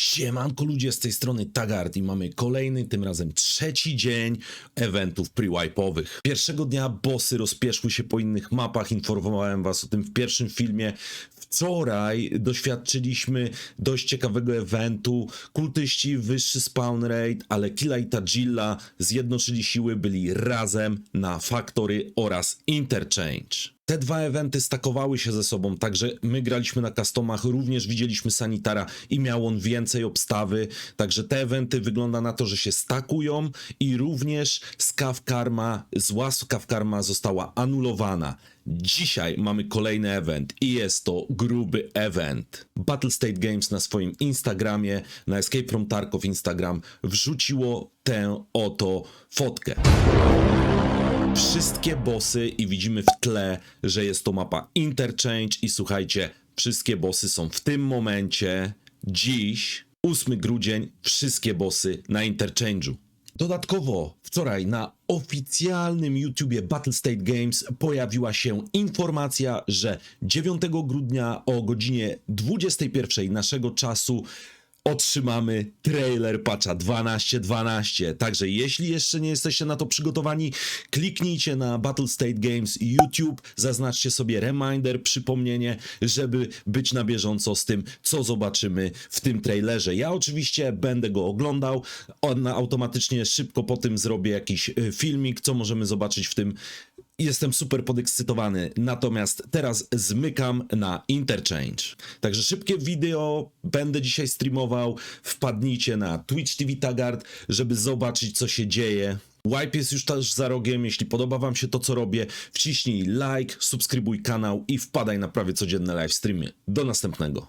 Siemanko ludzie, z tej strony Tagart i mamy kolejny, tym razem trzeci dzień eventów pre-wipe'owych. Pierwszego dnia bossy rozpieszły się po innych mapach, informowałem was o tym w pierwszym filmie. Wczoraj doświadczyliśmy dość ciekawego eventu. Kultyści, wyższy spawn rate, ale Killa i Tadzilla zjednoczyli siły, byli razem na Factory oraz Interchange. Te dwa eventy stakowały się ze sobą, także my graliśmy na customach, również widzieliśmy Sanitara i miał on więcej obstawy, także te eventy wygląda na to, że się stakują i również Skav Karma, zła Skav Karma została anulowana. Dzisiaj mamy kolejny event i jest to gruby event. Battle State Games na swoim Instagramie, na Escape from Tarkov Instagram wrzuciło tę oto fotkę wszystkie bossy i widzimy w tle, że jest to mapa Interchange i słuchajcie, wszystkie bossy są w tym momencie, dziś, 8 grudzień, wszystkie bossy na Interchange'u. Dodatkowo wczoraj na oficjalnym YouTubie Battle State Games pojawiła się informacja, że 9 grudnia o godzinie 21 naszego czasu otrzymamy trailer patcha 12.12. Także jeśli jeszcze nie jesteście na to przygotowani, kliknijcie na Battle State Games YouTube, zaznaczcie sobie reminder, przypomnienie, żeby być na bieżąco z tym, co zobaczymy w tym trailerze. Ja oczywiście będę go oglądał, on automatycznie szybko po tym zrobię jakiś y, filmik, co możemy zobaczyć w tym Jestem super podekscytowany, natomiast teraz zmykam na Interchange. Także szybkie wideo będę dzisiaj streamował. Wpadnijcie na Twitch TV Tagart, żeby zobaczyć co się dzieje. Wipe jest już też za rogiem. Jeśli podoba Wam się to, co robię, wciśnij like, subskrybuj kanał i wpadaj na prawie codzienne live streamy. Do następnego.